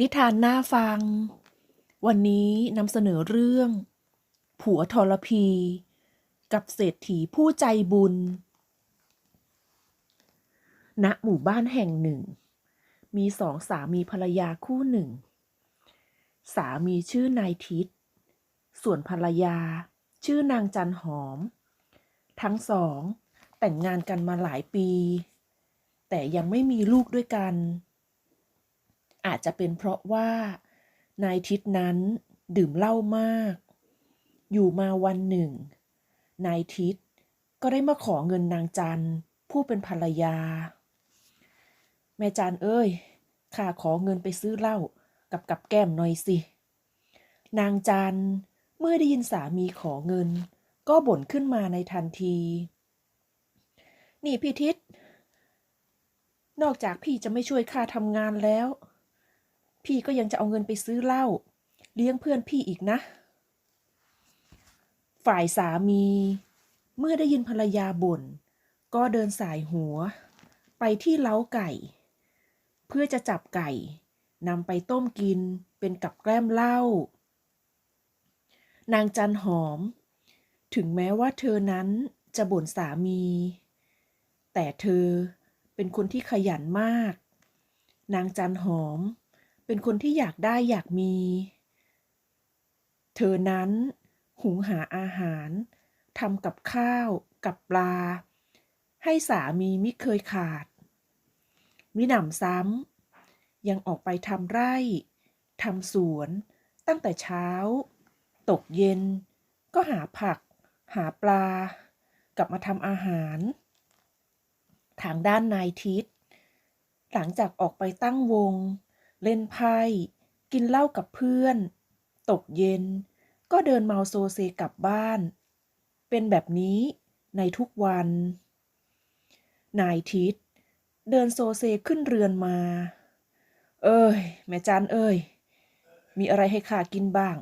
นิทานน่าฟัง วันนี้นำเสนอเรื่อง ผัวทรพี กับเศรษฐีผู้ใจบุญ ณ หมู่บ้านแห่งหนึ่ง มีสองสามีภรรยาคู่หนึ่ง สามีชื่อนายทิศ ส่วนภรรยาชื่อนางจันหอม ทั้งสองแต่งงานกันมาหลายปี แต่ยังไม่มีลูกด้วยกัน อาจจะเป็นเพราะว่านายทิศนั้นดื่มเหล้ามาก อยู่มาวันหนึ่ง นายทิศก็ได้มาขอเงินนางจันผู้เป็นภรรยา แม่จันเอ้ยข้าขอเงินไปซื้อเหล้ากับกับแก้มหน่อยสิ นางจันเมื่อได้ยินสามีขอเงิน ก็บ่นขึ้นมาในทันที นี่พี่ทิศนอกจากพี่จะไม่ช่วยข้าทำงานแล้ว พี่ก็ยังจะเอาเงินไปซื้อเหล้าเลี้ยงเพื่อนพี่อีกนะ ฝ่ายสามี เมื่อได้ยินภรรยาบ่น ก็เดินสายหัว ไปที่เล้าไก่ เพื่อจะจับไก่นำไปต้มกินเป็นกับแกล้มเหล้า นางจันหอม ถึงแม้ว่าเธอนั้นจะบ่นสามี แต่เธอเป็นคนที่ขยันมาก นางจันหอม เป็นคนที่อยากได้อยากมี เธอนั้น หุงหาอาหารทำกับข้าว กับปลา ให้สามีไมิเคยขาด มิหนำซ้ำยังออกไปทำไร่ทำสวนตั้งแต่เช้า ตกเย็น ก็หาผัก หาปลา กลับมาทำอาหาร ทางด้านนายทิศ หลังจากออกไปตั้งวง เล่นไพ่กินเหล้ากับเพื่อน ตกเย็น ก็เดินเมาโซเซกลับบ้าน เป็นแบบนี้ในทุกวัน นายทิศเดินโซเซขึ้นเรือนมา เอ้ย แม่จันเอ้ย มีอะไรให้ข้ากินบ้าง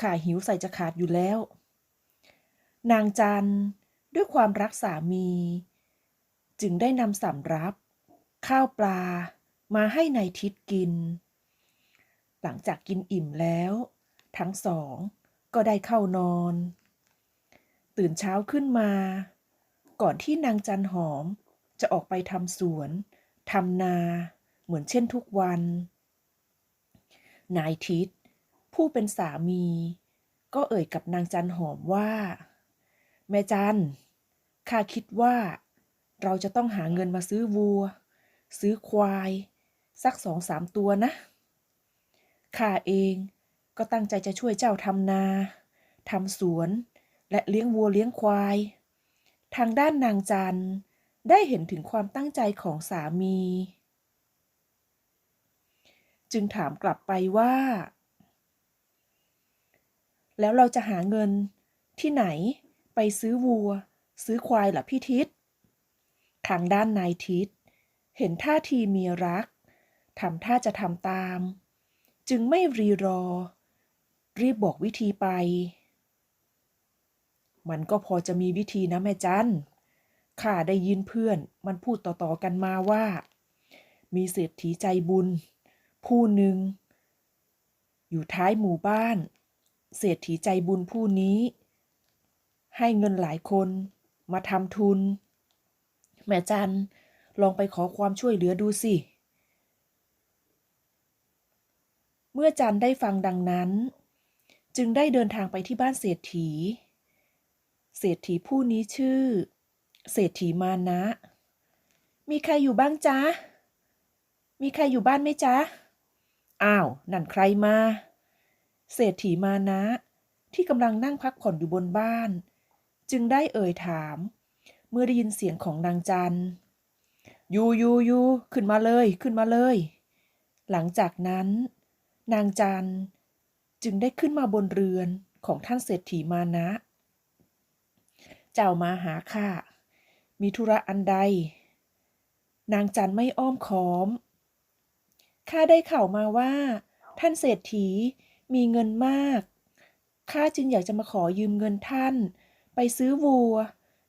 ข้าหิวใส่จะขาดอยู่แล้ว นางจันด้วยความรักสามี จึงได้นำสำรับ ข้าวปลา มาให้นายทิศกิน หลังจากกินอิ่มแล้ว ทั้งสองก็ได้เข้านอน ตื่นเช้าขึ้นมา ก่อนที่นางจันหอมจะออกไปทำสวนทำนา เหมือนเช่นทุกวัน นายทิศผู้เป็นสามี ก็เอ่ยกับนางจันหอมว่า แม่จันข้าคิดว่า เราจะต้องหาเงินมาซื้อวัว ซื้อควาย สักสองสามตัวนะ ข้าเองก็ตั้งใจจะช่วยเจ้าทำนาทำสวน และเลี้ยงวัวเลี้ยงควาย ทางด้านนางจันได้เห็นถึงความตั้งใจของสามี จึงถามกลับไปว่า แล้วเราจะหาเงินที่ไหนไปซื้อวัว ซื้อควายล่ะพี่ทิศทางด้านนายทิศเห็นท่าทีมีรัก ทำท่าจะทำตาม จึงไม่รีรอ รีบบอกวิธีไป มันก็พอจะมีวิธีนะแม่จันข้าได้ยินเพื่อนมันพูดต่อๆกันมาว่า มีเศรษฐีใจบุญ ผู้หนึ่ง อยู่ท้ายหมู่บ้าน เศรษฐีใจบุญผู้นี้ ให้เงินหลายคนมาทำทุน แม่จันลองไปขอความช่วยเหลือดูสิ เมื่อจันได้ฟังดังนั้น จึงได้เดินทางไปที่บ้านเศรษฐี เศรษฐีผู้นี้ชื่อ เศรษฐีมานะ มีใครอยู่บ้างจ๊ะ มีใครอยู่บ้านไหมจ๊ะ อ้าว นั่นใครมา เศรษฐีมานะ ที่กำลังนั่งพักผ่อนอยู่บนบ้าน จึงได้เอ่ยถาม เมื่อได้ยินเสียงของนางจันยูยูยูขึ้นมาเลย ขึ้นมาเลย หลังจากนั้น นางจันจึงได้ขึ้นมาบนเรือนของท่านเศรษฐีมานะ เจ้ามาหาข้ามีธุระอันใด นางจันไม่อ้อมค้อม ข้าได้ข่าวมาว่า ท่านเศรษฐีมีเงินมาก ข้าจึงอยากจะมาขอยืมเงินท่าน ไปซื้อวัว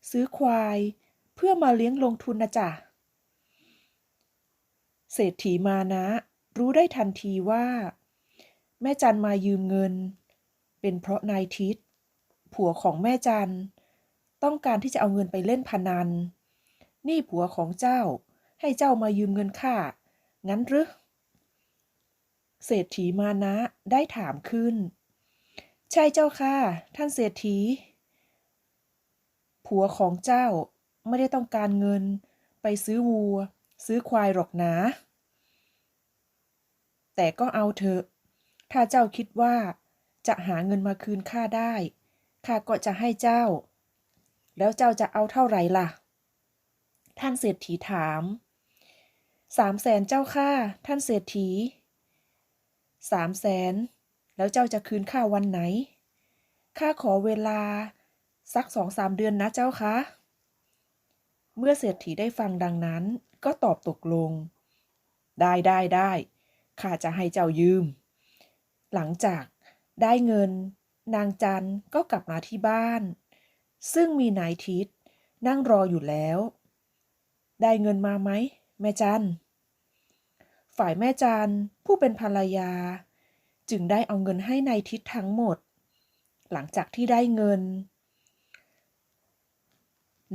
ซื้อควาย เพื่อมาเลี้ยงลงทุนนะจ๊ะ เศรษฐีมานะ รู้ได้ทันทีว่า แม่จันมายืมเงิน เป็นเพราะนายทิศผัวของแม่จันต้องการที่จะเอาเงินไปเล่นพนัน นี่ผัวของเจ้าให้เจ้ามายืมเงินข้างั้นหรือเศรษฐีมานะได้ถามขึ้น ใช่เจ้าค่ะ ท่านเศรษฐี ผัวของเจ้าไม่ได้ต้องการเงิน ไปซื้อวัว ซื้อควายหรอกนะ แต่ก็เอาเถอะ ถ้าเจ้าคิดว่า จะหาเงินมาคืนข้าได้ ข้าก็จะให้เจ้า แล้วเจ้าจะเอาเท่าไหร่ล่ะ ท่านเศรษฐีถาม สามแสนเจ้าค่ะท่านเศรษฐี สามแสน แล้วเจ้าจะคืนข้าวันไหน ข้าขอเวลา สักสองสามเดือนนะเจ้าคะเมื่อเศรษฐีได้ฟังดังนั้นก็ตอบตกลง ได้ได้ได้ข้าจะให้เจ้ายืม หลังจากได้เงิน นางจันก็กลับมาที่บ้าน ซึ่งมีนายทิศนั่งรออยู่แล้ว ได้เงินมาไหม แม่จันฝ่ายแม่จันผู้เป็นภรรยา จึงได้เอาเงินให้นายทิศทั้งหมด หลังจากที่ได้เงิน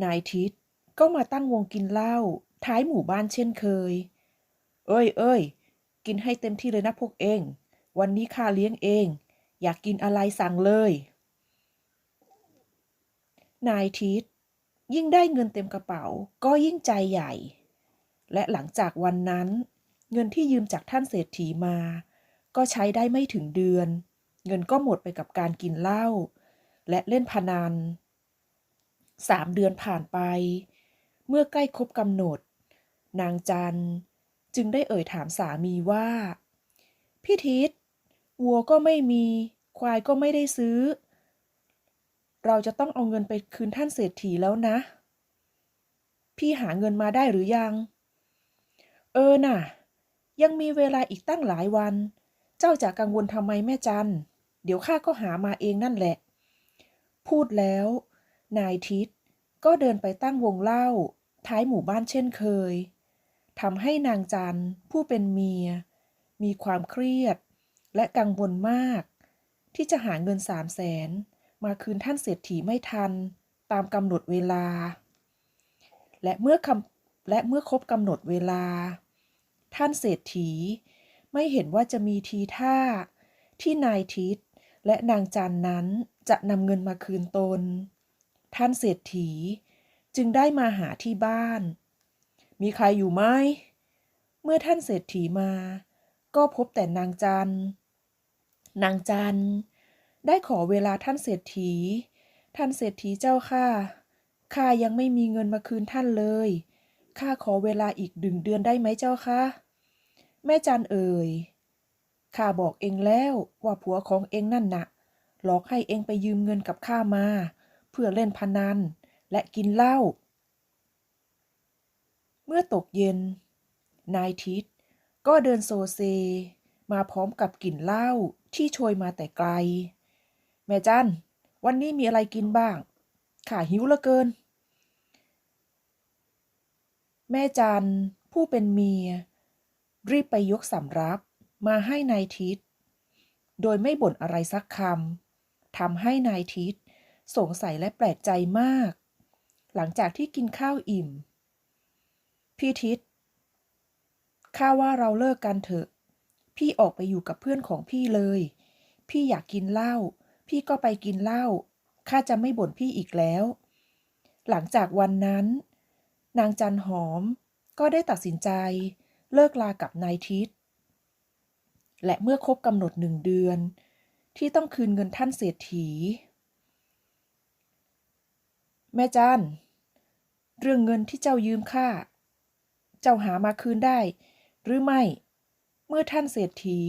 นายทิศก็มาตั้งวงกินเหล้าท้ายหมู่บ้านเช่นเคย เอ้ยเอ้ยกินให้เต็มที่เลยนะพวกเอง วันนี้ข้าเลี้ยงเอง อยากกินอะไรสั่งเลย นายทิศยิ่งได้เงินเต็มกระเป๋าก็ยิ่งใจใหญ่ และหลังจากวันนั้น เงินที่ยืมจากท่านเศรษฐีมา ก็ใช้ได้ไม่ถึงเดือน เงินก็หมดไปกับการกินเหล้าและเล่นพนันสามเดือนผ่านไป เมื่อใกล้ครบกำหนด นางจันจึงได้เอ่ยถามสามีว่า พี่ทิศ วัวก็ไม่มี ควายก็ไม่ได้ซื้อ เราจะต้องเอาเงินไปคืนท่านเศรษฐีแล้วนะ พี่หาเงินมาได้หรือยัง เออน่ะ ยังมีเวลาอีกตั้งหลายวัน เจ้าจะกังวลทำไมแม่จัน เดี๋ยวข้าก็หามาเองนั่นแหละ พูดแล้ว นายทิศก็เดินไปตั้งวงเล่า ท้ายหมู่บ้านเช่นเคยทำให้นางจันผู้เป็นเมีย มีความเครียด และกังวลมาก ที่จะหาเงินสามแสนมาคืนท่านเศรษฐีไม่ทัน ตามกำหนดเวลา และเมื่อคำและเมื่อครบกำหนดเวลา ท่านเศรษฐี ไม่เห็นว่าจะมีทีท่า ที่นายทิศและนางจันนั้นจะนำเงินมาคืนตน ท่านเศรษฐีจึงได้มาหาที่บ้าน มีใครอยู่ไหม เมื่อท่านเศรษฐีมา ก็พบแต่นางจัน นางจันได้ขอเวลาท่านเศรษฐี ท่านเศรษฐีเจ้าค่ะ ข้ายังไม่มีเงินมาคืนท่านเลย ข้าขอเวลาอีกดึงเดือนได้ไหมเจ้าคะแม่จันเอ่ย ข้าบอกเองแล้วว่าผัวของเองนั่นน่ะ หลอกให้เองไปยืมเงินกับข้ามา เพื่อเล่นพนันและกินเหล้า เมื่อตกเย็น นายทิศก็เดินโซเซ มาพร้อมกับกลิ่นเหล้า ที่โชยมาแต่ไกล แม่จันวันนี้มีอะไรกินบ้างข้าหิวเหลือเกิน แม่จันผู้เป็นเมีย รีบไปยกสำรับมาให้นายทิศโดยไม่บ่นอะไรสักคำทำให้นายทิศสงสัยและแปลกใจมาก หลังจากที่กินข้าวอิ่ม พี่ทิศข้าว่าเราเลิกกันเถอะ พี่ออกไปอยู่กับเพื่อนของพี่เลย พี่อยากกินเหล้า พี่ก็ไปกินเหล้า ข้าจะไม่บ่นพี่อีกแล้ว หลังจากวันนั้น นางจันหอมก็ได้ตัดสินใจ เลิกลากับนายทิศ และเมื่อครบกำหนดหนึ่งเดือน ที่ต้องคืนเงินท่านเศรษฐี แม่จันเรื่องเงินที่เจ้ายืมข้า เจ้าหามาคืนได้ หรือไม่ เมื่อท่านเศรษฐี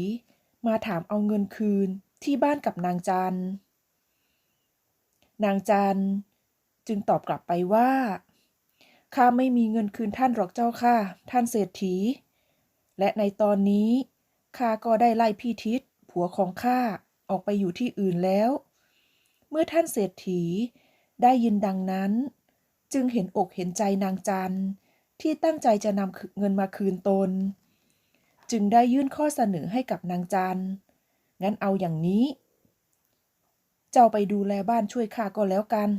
มาถามเอาเงินคืนที่บ้านกับนางจัน นางจันจึงตอบกลับไปว่าข้าไม่มีเงินคืนท่านหรอกเจ้าค่ะ ท่านเศรษฐี และในตอนนี้ข้าก็ได้ไล่พี่ทิศผัวของข้าออกไปอยู่ที่อื่นแล้ว เมื่อท่านเศรษฐีได้ยินดังนั้น จึงเห็นอกเห็นใจนางจันที่ตั้งใจจะนำเงินมาคืนตน จึงได้ยื่นข้อเสนอให้กับนางจันงั้นเอาอย่างนี้ เจ้าไปดูแลบ้านช่วยข้าก็แล้วกัน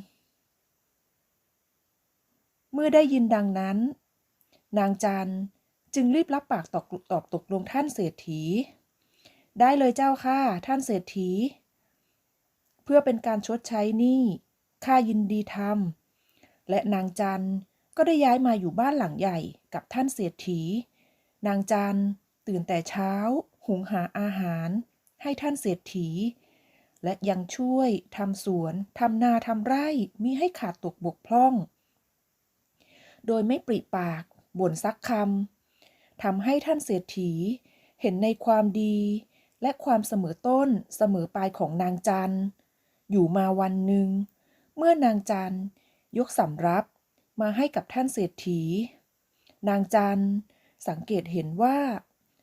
เมื่อได้ยินดังนั้น นางจันจึงรีบรับปากตอบตอบตกลงท่านเศรษฐี ได้เลยเจ้าค่ะท่านเศรษฐี เพื่อเป็นการชดใช้หนี้ข้ายินดีทำและนางจันก็ได้ย้ายมาอยู่บ้านหลังใหญ่กับท่านเศรษฐี นางจัน ตื่นแต่เช้า หุงหาอาหารให้ท่านเศรษฐี และยังช่วยทำสวนทำนาทำไร่มิให้ขาดตกบกพร่อง โดยไม่ปริปากบ่นซักคำทำให้ท่านเศรษฐี เห็นในความดีและความเสมอต้นเสมอปลายของนางจัน อยู่มาวันหนึ่ง เมื่อนางจันยกสำรับมาให้กับท่านเศรษฐี นางจันสังเกตเห็นว่า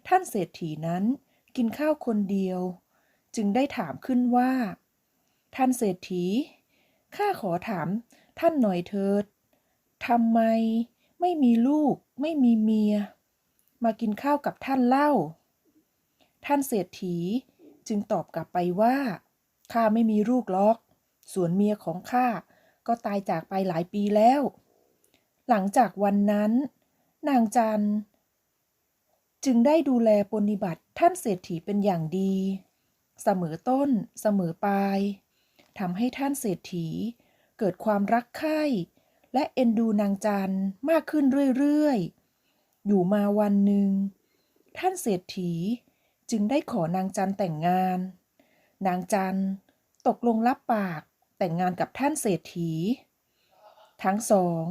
ท่านเศรษฐีนั้นกินข้าวคนเดียว จึงได้ถามขึ้นว่า ท่านเศรษฐี ข้าขอถามท่านหน่อยเถิดทำไมไม่มีลูกไม่มีเมีย มากินข้าวกับท่านเล่า ท่านเศรษฐีจึงตอบกลับไปว่าข้าไม่มีลูกหรอก ส่วนเมียของข้าก็ตายจากไปหลายปีแล้ว หลังจากวันนั้น นางจัน จึงได้ดูแลปฏิบัติท่านเศรษฐีเป็นอย่างดี เสมอต้นเสมอปลายทำให้ท่านเศรษฐี เกิดความรักใคร่และเอ็นดูนางจันมากขึ้นเรื่อยๆ อยู่มาวันหนึ่ง ท่านเศรษฐีจึงได้ขอนางจันแต่งงาน นางจันตกลงรับปากแต่งงานกับท่านเศรษฐี ทั้งสอง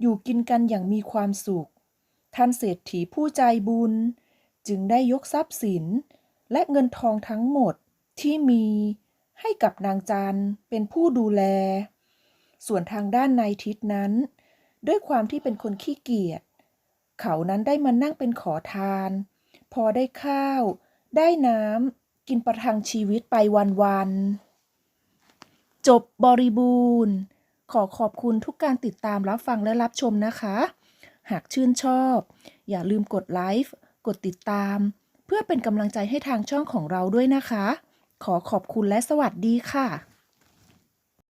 อยู่กินกันอย่างมีความสุข ท่านเศรษฐีผู้ใจบุญ จึงได้ยกทรัพย์สิน และเงินทองทั้งหมดที่มีให้กับนางจันเป็นผู้ดูแล ส่วนทางด้านนายทิศนั้น ด้วยความที่เป็นคนขี้เกียจเขานั้นได้มานั่งเป็นขอทาน พอได้ข้าว ได้น้ำกินประทังชีวิตไปวันๆจบบริบูรณ์ ขอขอบคุณทุกการติดตามรับฟังและรับชมนะคะ หากชื่นชอบ อย่าลืมกดไลค์กดติดตาม เพื่อเป็นกำลังใจให้ทางช่องของเราด้วยนะคะ ขอขอบคุณและสวัสดีค่ะ